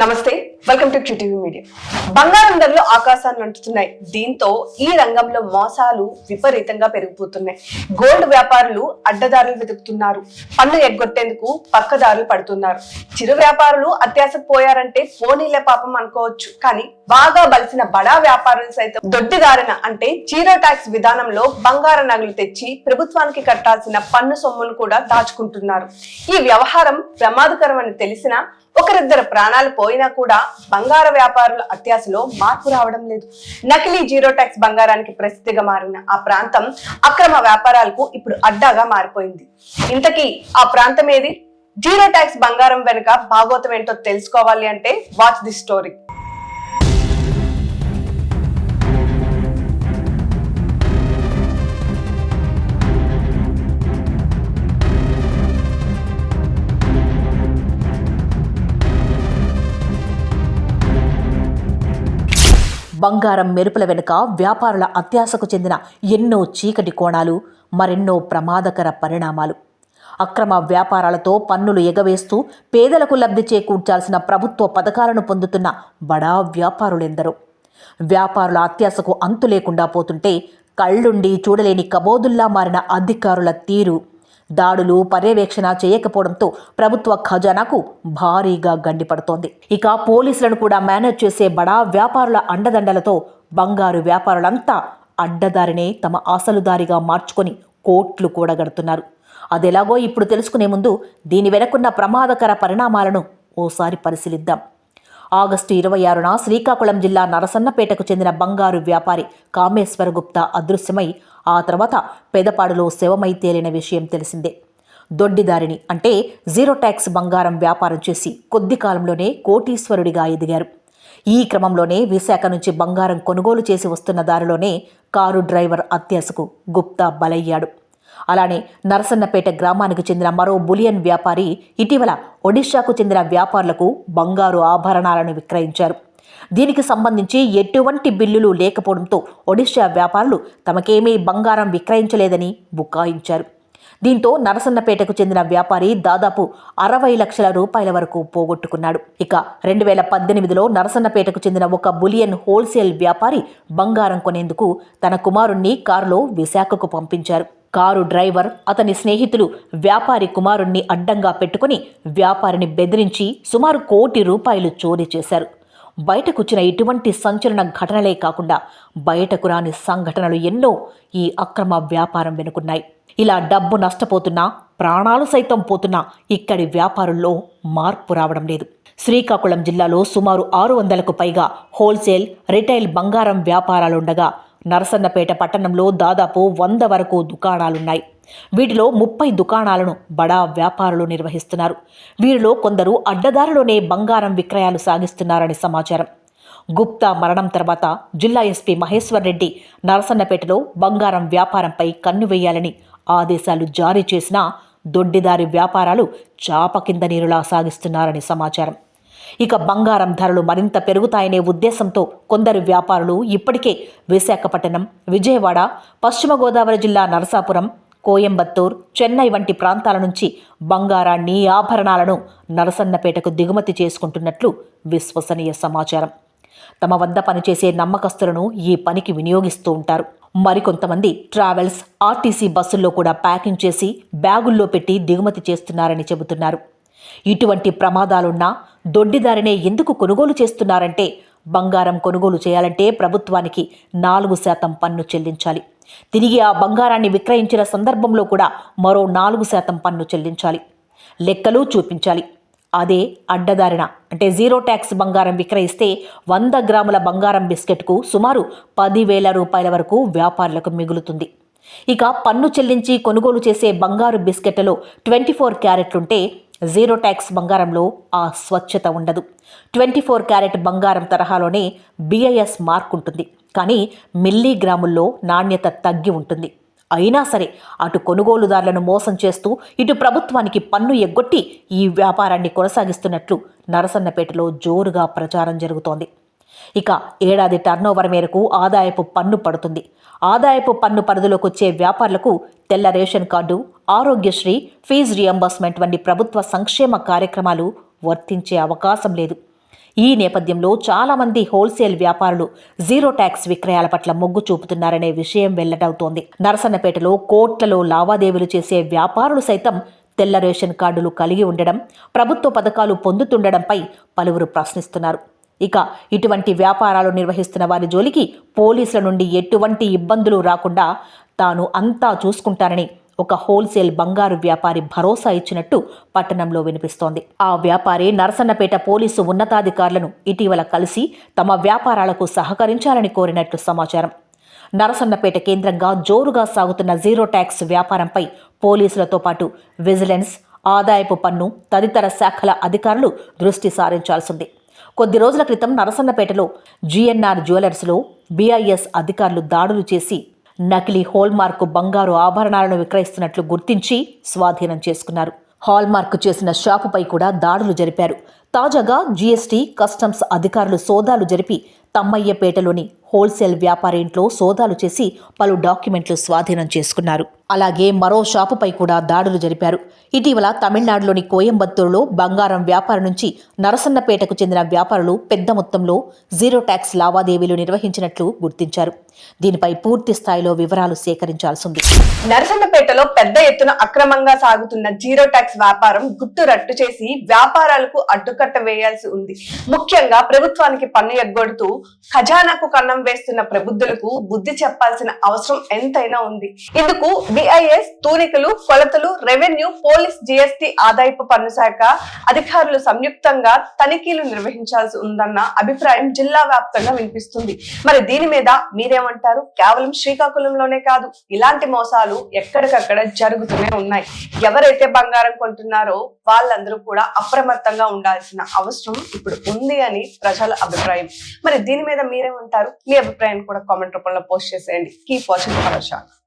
నమస్తే welcome to QTV media. బంగారం ధరలు ఆకాశాన్ని అంటుతున్నాయి. దీంతో ఈ రంగంలో మోసాలు విపరీతంగా పెరిగిపోతున్నాయి. గోల్డ్ వ్యాపారులు అడ్డదారులు వెతుకుతున్నారు. పన్ను ఎగ్గొట్టేందుకు పక్కదారులు పడుతున్నారు. చిరు వ్యాపారులు అత్యాశకు పోయారంటే పోనీలే పాపం అనుకోవచ్చు. కానీ బాగా బలిసిన బడా వ్యాపారులు సైతం దొడ్డిదారిన అంటే జీరో ట్యాక్స్ విధానంలో బంగార నగలు తెచ్చి ప్రభుత్వానికి కట్టాల్సిన పన్ను సొమ్మును కూడా దాచుకుంటున్నారు. ఈ వ్యవహారం ప్రమాదకరమని తెలిసినా ఒకరిద్దరు ప్రాణాలు పోయినా కూడా బంగార వ్యాపారుల అత్యాశలో మార్పు రావడం లేదు. నకిలీ జీరో ట్యాక్స్ బంగారానికి ప్రసిద్ధిగా మారిన ఆ ప్రాంతం అక్రమ వ్యాపారాలకు ఇప్పుడు అడ్డాగా మారిపోయింది. ఇంతకీ ఆ ప్రాంతం ఏది? జీరో ట్యాక్స్ బంగారం వెనుక భాగోతం ఏంటో తెలుసుకోవాలి అంటే వాచ్ ది స్టోరీ. బంగారం మెరుపుల వెనుక వ్యాపారుల అత్యాశకు చెందిన ఎన్నో చీకటి కోణాలు మరెన్నో ప్రమాదకర పరిణామాలు. అక్రమ వ్యాపారాలతో పన్నులు ఎగవేస్తూ పేదలకు లబ్ధి చేకూర్చాల్సిన ప్రభుత్వ పథకాలను పొందుతున్న బడా వ్యాపారులెందరో. వ్యాపారుల అత్యాశకు అంతు లేకుండా పోతుంటే కళ్ళుండి చూడలేని కబోదుల్లా మారిన అధికారుల తీరు దాడులు పర్యవేక్షణ చేయకపోవడంతో ప్రభుత్వ ఖజానాకు భారీగా గండిపడుతోంది. ఇక పోలీసులను కూడా మేనేజ్ చేసే బడా వ్యాపారుల అండదండలతో బంగారు వ్యాపారులంతా అడ్డదారినే తమ అసలుదారిగా మార్చుకొని కోట్లు కూడగడుతున్నారు. అదెలాగో ఇప్పుడు తెలుసుకునే ముందు దీని వెనకున్న ప్రమాదకర పరిణామాలను ఓసారి పరిశీలిద్దాం. ఆగస్టు ఇరవై ఆరున శ్రీకాకుళం జిల్లా నరసన్నపేటకు చెందిన బంగారు వ్యాపారి కామేశ్వరగుప్త అదృశ్యమై ఆ తర్వాత పెదపాడులో శవమై తేలిన విషయం తెలిసిందే. దొడ్డిదారిని అంటే జీరో ట్యాక్స్ బంగారం వ్యాపారం చేసి కొద్ది కాలంలోనే కోటీశ్వరుడిగా ఎదిగారు. ఈ క్రమంలోనే విశాఖ నుంచి బంగారం కొనుగోలు చేసి వస్తున్న దారిలోనే కారు డ్రైవర్ అత్యాశకు గుప్తా బలయ్యాడు. అలానే నరసన్నపేట గ్రామానికి చెందిన మరో బులియన్ వ్యాపారి ఇటీవల ఒడిశాకు చెందిన వ్యాపారులకు బంగారు ఆభరణాలను విక్రయించారు. దీనికి సంబంధించి ఎటువంటి బిల్లులు లేకపోవడంతో ఒడిశా వ్యాపారులు తమకేమీ బంగారం విక్రయించలేదని బుకాయించారు. దీంతో నరసన్నపేటకు చెందిన వ్యాపారి దాదాపు అరవై లక్షల రూపాయల వరకు పోగొట్టుకున్నాడు. ఇక రెండు వేల పద్దెనిమిదిలో నరసన్నపేటకు చెందిన ఒక బులియన్ హోల్సేల్ వ్యాపారి బంగారం కొనేందుకు తన కుమారుణ్ణి కారులో విశాఖకు పంపించారు. కారు డ్రైవర్ అతని స్నేహితులు వ్యాపారి కుమారుణ్ణి అడ్డంగా పెట్టుకుని వ్యాపారిని బెదిరించి సుమారు కోటి రూపాయలు చోరీ చేశారు. బయటకొచ్చిన ఇటువంటి సంచలన ఘటనలే కాకుండా బయటకు రాని సంఘటనలు ఎన్నో ఈ అక్రమ వ్యాపారం వెనుకున్నాయి. ఇలా డబ్బు నష్టపోతున్నా ప్రాణాలు సైతం పోతున్నా ఇక్కడి వ్యాపారుల్లో మార్పు రావడం లేదు. శ్రీకాకుళం జిల్లాలో సుమారు ఆరు వందలకు పైగా హోల్సేల్ రిటైల్ బంగారం వ్యాపారాలుండగా నరసన్నపేట పట్టణంలో దాదాపు వంద వరకు దుకాణాలున్నాయి. వీటిలో ముప్పై దుకాణాలను బడా వ్యాపారులు నిర్వహిస్తున్నారు. వీరిలో కొందరు అడ్డదారిలోనే బంగారం విక్రయాలు సాగిస్తున్నారని సమాచారం. గుప్తా మరణం తర్వాత జిల్లా ఎస్పీ మహేశ్వర్ రెడ్డి నరసన్నపేటలో బంగారం వ్యాపారంపై కన్ను వేయాలని ఆదేశాలు జారీ చేసినా దొడ్డిదారి వ్యాపారాలు చాప కింద నీరులా సాగిస్తున్నారని సమాచారం. ఇక బంగారం ధరలు మరింత పెరుగుతాయనే ఉద్దేశంతో కొందరు వ్యాపారులు ఇప్పటికే విశాఖపట్నం విజయవాడ పశ్చిమ గోదావరి జిల్లా నరసాపురం కోయంబత్తూర్ చెన్నై వంటి ప్రాంతాల నుంచి బంగారాన్ని ఆభరణాలను నరసన్నపేటకు దిగుమతి చేసుకుంటున్నట్లు విశ్వసనీయ సమాచారం. తమ వద్ద పనిచేసే నమ్మకస్తులను ఈ పనికి వినియోగిస్తూ ఉంటారు. మరికొంతమంది ట్రావెల్స్ ఆర్టీసీ బస్సుల్లో కూడా ప్యాకింగ్ చేసి బ్యాగుల్లో పెట్టి దిగుమతి చేస్తున్నారని చెబుతున్నారు. ఇటువంటి ప్రమాదాలున్నా దొడ్డిదారినే ఎందుకు కొనుగోలు చేస్తున్నారంటే బంగారం కొనుగోలు చేయాలంటే ప్రభుత్వానికి నాలుగు శాతం పన్ను చెల్లించాలి. తిరిగి ఆ బంగారాన్ని విక్రయించిన సందర్భంలో కూడా మరో నాలుగు శాతం పన్ను చెల్లించాలి. లెక్కలు చూపించాలి. అదే అడ్డదారిన అంటే జీరో ట్యాక్స్ బంగారం విక్రయిస్తే వంద గ్రాముల బంగారం బిస్కెట్కు సుమారు పదివేల రూపాయల వరకు వ్యాపారులకు మిగులుతుంది. ఇక పన్ను చెల్లించి కొనుగోలు చేసే బంగారు బిస్కెట్లలో ట్వంటీ ఫోర్ క్యారెట్లుంటే జీరో ట్యాక్స్ బంగారంలో ఆ స్వచ్ఛత ఉండదు. ట్వంటీ ఫోర్ క్యారెట్ బంగారం తరహాలోనే బిఐఎస్ మార్క్ ఉంటుంది. కానీ మిల్లీగ్రాముల్లో నాణ్యత తగ్గి ఉంటుంది. అయినా సరే అటు కొనుగోలుదారులను మోసం చేస్తూ ఇటు ప్రభుత్వానికి పన్ను ఎగ్గొట్టి ఈ వ్యాపారాన్ని కొనసాగిస్తున్నట్లు నరసన్నపేటలో జోరుగా ప్రచారం జరుగుతోంది. ఇక ఏడాది టర్నోవర్ మేరకు ఆదాయపు పన్ను పడుతుంది. ఆదాయపు పన్ను పరిధిలోకి వచ్చే వ్యాపారులకు తెల్ల ration card Aarogyasri fee reimbursement వంటి ప్రభుత్వ సంక్షేమ కార్యక్రమాలు వర్తించే అవకాశం లేదు. ఈ నేపథ్యంలో చాలామంది హోల్సేల్ వ్యాపారులు జీరో ట్యాక్స్ విక్రయాల పట్ల మొగ్గు చూపుతున్నారనే విషయం వెల్లడవుతోంది. నరసన్నపేటలో కోట్లలో లావాదేవీలు చేసే వ్యాపారులు సైతం తెల్ల రేషన్ కార్డులు కలిగి ఉండడం ప్రభుత్వ పథకాలు పొందుతుండడంపై పలువురు ప్రశ్నిస్తున్నారు. ఇక ఇటువంటి వ్యాపారాలు నిర్వహిస్తున్న వారి జోలికి పోలీసుల నుండి ఎటువంటి ఇబ్బందులు రాకుండా తాను అంతా చూసుకుంటానని ఒక హోల్సేల్ బంగారు వ్యాపారి భరోసా ఇచ్చినట్టు పట్టణంలో వినిపిస్తోంది. ఆ వ్యాపారి నరసన్నపేట పోలీసు ఉన్నతాధికారులను ఇటీవల కలిసి తమ వ్యాపారాలకు సహకరించాలని కోరినట్లు సమాచారం. నరసన్నపేట కేంద్రంగా జోరుగా సాగుతున్న జీరో ట్యాక్స్ వ్యాపారంపై పోలీసులతో పాటు విజిలెన్స్ ఆదాయపు పన్ను తదితర శాఖల అధికారులు దృష్టి సారించాల్సింది కొద్ది రోజుల క్రితం నరసన్నపేటలో జీఎన్ఆర్ జ్యువెలర్స్లో బీఐఎస్ అధికారులు దాడులు చేసి నకిలీ హాల్మార్క్ బంగారు ఆభరణాలను విక్రయిస్తున్నట్లు గుర్తించి స్వాధీనం చేసుకున్నారు. హాల్మార్క్ చేసిన షాపుపై కూడా దాడులు జరిపారు. తాజాగా జీఎస్టీ కస్టమ్స్ అధికారులు సోదాలు జరిపి తమ్మయ్యపేటలోని హోల్సేల్ వ్యాపారి ఇంట్లో సోదాలు చేసి పలు డాక్యుమెంట్లు స్వాధీనం చేసుకున్నారు. అలాగే మరో షాపుపై కూడా దాడులు జరిపారు. ఇటీవల తమిళనాడులోని కోయంబత్తూరులో బంగారం వ్యాపారం నుంచి నరసన్నపేటకు చెందిన వ్యాపారులు పెద్ద మొత్తంలో జీరో ట్యాక్స్ లావాదేవీలు నిర్వహించినట్లు గుర్తించారు. దీనిపై పూర్తి స్థాయిలో వివరాలు సేకరించాల్సింది నరసన్నపేటలో పెద్ద ఎత్తున అక్రమంగా సాగుతున్న జీరో ట్యాక్స్ వ్యాపారం గుట్టు రట్టు చేసి వ్యాపారాలకు అడ్డుకట్ట వేయాల్సి ఉంది. ముఖ్యంగా ప్రభుత్వానికి పన్ను ఎగ్గొడుతూ ఖజానాకు కన్నం వేస్తున్న ప్రబుద్ధులకు బుద్ధి చెప్పాల్సిన అవసరం ఎంతైనా ఉంది. ఇందుకు బిఐఎస్ తూనికలు కొలతలు రెవెన్యూ పోలీస్ జిఎస్టి ఆదాయపు పన్ను శాఖ అధికారులు సంయుక్తంగా తనిఖీలు నిర్వహించాల్సి ఉందన్న అభిప్రాయం జిల్లా వ్యాప్తంగా వినిపిస్తుంది. మరి దీని మీద మీరేమంటారు? కేవలం శ్రీకాకుళంలోనే కాదు ఇలాంటి మోసాలు ఎక్కడికక్కడ జరుగుతూనే ఉన్నాయి. ఎవరైతే బంగారం కొంటున్నారో వాళ్ళందరూ కూడా అప్రమత్తంగా ఉండాల్సిన అవసరం ఇప్పుడు ఉంది అని ప్రజల అభిప్రాయం. మరి దీని మీద మీరేమంటారు మీ అభిప్రాయాన్ని కూడా కామెంట్ రూపంలో పోస్ట్ చేసేయండి. Keep watching for channel